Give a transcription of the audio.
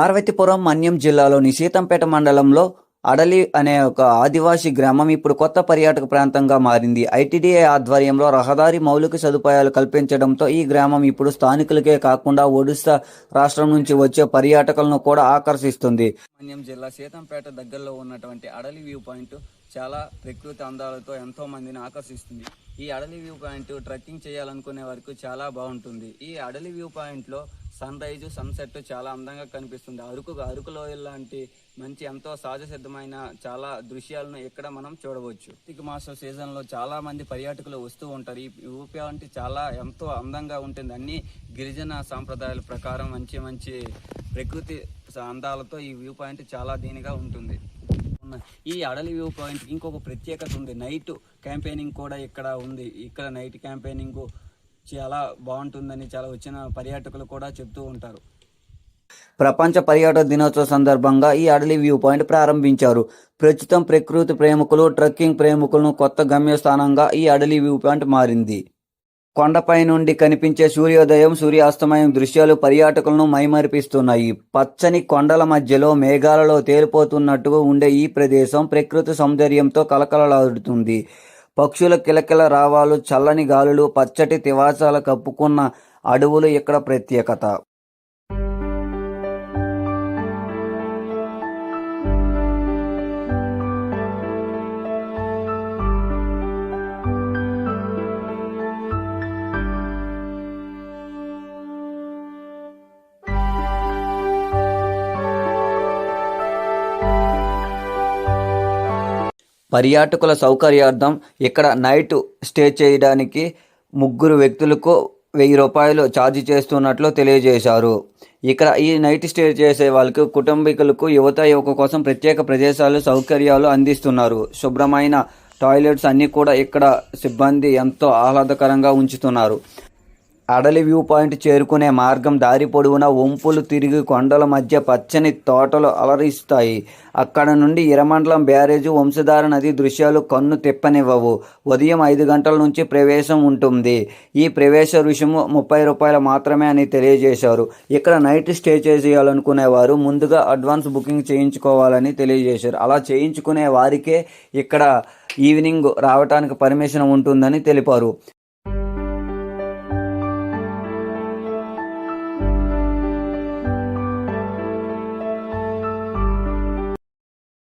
పార్వతీపురం మన్యం జిల్లాలోని సీతంపేట మండలంలో అడలి అనే ఒక ఆదివాసీ గ్రామం ఇప్పుడు కొత్త పర్యాటక ప్రాంతంగా మారింది. ఐటీడీఏ ఆధ్వర్యంలో రహదారి మౌలిక సదుపాయాలు కల్పించడంతో ఈ గ్రామం ఇప్పుడు స్థానికులకే కాకుండా ఒడిశా రాష్ట్రం నుంచి వచ్చే పర్యాటకులను కూడా ఆకర్షిస్తుంది. మన్యం జిల్లా సీతంపేట దగ్గరలో ఉన్నటువంటి అడలి వ్యూ పాయింట్ చాలా ప్రకృతి అందాలతో ఎంతో మందిని ఆకర్షిస్తుంది. ఈ అడలి వ్యూ పాయింట్ ట్రెక్కింగ్ చేయాలనుకునే వరకు చాలా బాగుంటుంది. ఈ అడలి వ్యూ పాయింట్లో సన్ రైజ్ సన్సెట్ చాలా అందంగా కనిపిస్తుంది. అరకు అరకు లోయల్ లాంటి మంచి ఎంతో సహజ సిద్ధమైన చాలా దృశ్యాలను ఇక్కడ మనం చూడవచ్చు. కార్తీక మాస సీజన్లో చాలా మంది పర్యాటకులు వస్తూ ఉంటారు. ఈ వ్యూ పాయింట్ చాలా ఎంతో అందంగా ఉంటుంది. అన్ని గిరిజన సాంప్రదాయాల ప్రకారం మంచి మంచి ప్రకృతి అందాలతో ఈ వ్యూ పాయింట్ చాలా దీనిగా ఉంటుంది. ఈ అడలి వ్యూ పాయింట్ ఇంకొక ప్రత్యేకత ఉంది. నైట్ క్యాంపెయినింగ్ కూడా ఇక్కడ ఉంది. ఇక్కడ నైట్ క్యాంపెయినింగ్ చాలా బాగుంటుందని చాలా వచ్చిన పర్యాటకులు కూడా చెప్తూ ఉంటారు. ప్రపంచ పర్యాటక దినోత్సవ సందర్భంగా ఈ అడలి వ్యూ పాయింట్ ప్రారంభించారు. ప్రస్తుతం ప్రకృతి ప్రేమికులు ట్రెక్కింగ్ ప్రేమికులను కొత్త గమ్యస్థానంగా ఈ అడలి వ్యూ పాయింట్ మారింది. కొండపై నుండి కనిపించే సూర్యోదయం సూర్యాస్తమయం దృశ్యాలు పర్యాటకులను మైమరిపిస్తున్నాయి. పచ్చని కొండల మధ్యలో మేఘాలలో తేలిపోతున్నట్టుగా ఉండే ఈ ప్రదేశం ప్రకృతి సౌందర్యంతో కలకలలాడుతుంది పక్షుల కిలకిల రావాలు చల్లని గాలులు పచ్చటి తివాసాల కప్పుకున్న అడవులు ఇక్కడ ప్రత్యేకత. పర్యాటకుల సౌకర్యార్థం ఇక్కడ నైట్ స్టే చేయడానికి ముగ్గురు వ్యక్తులకు వెయ్యి రూపాయలు ఛార్జ్ చేస్తున్నట్లు తెలియజేశారు. ఇక్కడ ఈ నైట్ స్టే చేసే వాళ్ళకి కుటుంబీకులకు యువత యువక కోసం ప్రత్యేక ప్రదేశాలు సౌకర్యాలు అందిస్తున్నారు. శుభ్రమైన టాయిలెట్స్ అన్నీ కూడా ఇక్కడ సిబ్బంది ఎంతో ఆహ్లాదకరంగా ఉంచుతున్నారు. అడలి వ్యూ పాయింట్ చేరుకునే మార్గం దారి పొడవునా వంపులు తిరిగి కొండల మధ్య పచ్చని తోటలు అలరిస్తాయి. అక్కడ నుండి ఇరమండలం బ్యారేజు వంశధార నది దృశ్యాలు కన్ను తిప్పనివ్వవు. ఉదయం ఐదు గంటల నుంచి ప్రవేశం ఉంటుంది. ఈ ప్రవేశ రుసుము ముప్పై రూపాయలు మాత్రమే అని తెలియజేశారు. ఇక్కడ నైట్ స్టే చేసేయాలనుకునేవారు. ముందుగా అడ్వాన్స్ బుకింగ్ చేయించుకోవాలని తెలియజేశారు. అలా చేయించుకునే వారికే ఇక్కడ ఈవినింగ్ రావడానికి పర్మిషన్ ఉంటుందని తెలిపారు.